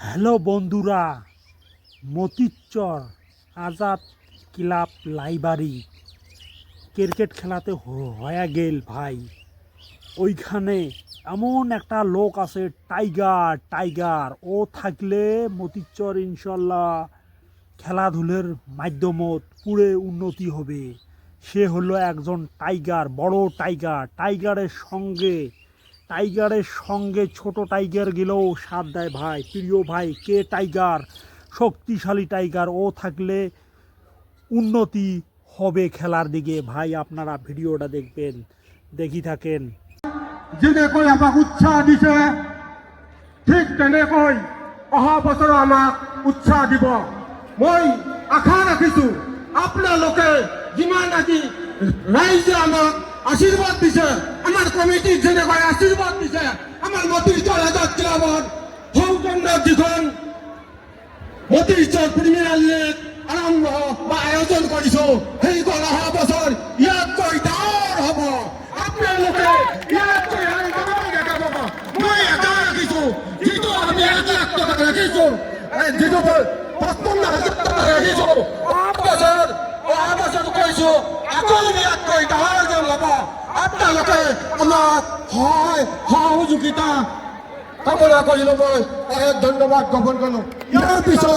Hello বন্ধুরা, Matichar Azad club library. Cricket খেলাতে হয়ে গেল ভাই। ওইখানে এমন একটা লোক আছে, টাইগার টাইগার। ও থাকলে মতিচর ইনশাল্লাহ খেলাধুলের মাধ্যমত পুরে উন্নতি হবে। সে হলো একজন টাইগার, বড় টাইগার। টাইগারের সঙ্গে টাইগারের সঙ্গে ছোট টাইগার গেলেও সাথ দেয় ভাই। প্রিয় ভাই, কে টাইগার? শক্তিশালী টাইগার, ও থাকলে উন্নতি হবে খেলার দিকে। ভাই, আপনারা ভিডিওটা দেখবেন, দেখি থাকেন। যেনেকৈ আমাক উৎসাহ দিছে, ঠিক তেনেকৈ অহা বছৰ আমাক উৎসাহ দিব। মই আশা ৰাখিছোঁ, আপোনালোকে যিমান আজি ৰাইজে আমাক আশীৰ্বাদ দিছে। আমার আমাৰ কমিটিক যেনেকৈ আশীৰ্বাদ দিছে। আমার আমাৰ মতিৰিচৰ আজাদ ক্লাবত সৌজন্যত যিখন মতিৰিচৰ প্ৰিমিয়াৰ লীগ আৰম্ভ বা আয়োজন কৰিছোঁ সেইখন অহা বছৰ ইয়াতকৈ ডাঙৰ হ'ব আপোনালোকে মই এটা আমি এক লাখ টকা ৰাখিছোঁ যিটো পঁচপন্ন ৰাখিছোঁ। অহা বছৰ অহা বছৰ কৈছোঁ আকৌ ইয়াতকৈ ডাঙৰ হয় আমাক সহায় সহযোগিতা কামনা কৰি ধন্যবাদ জ্ঞাপন কৰিলোঁ ইয়াৰ পিছত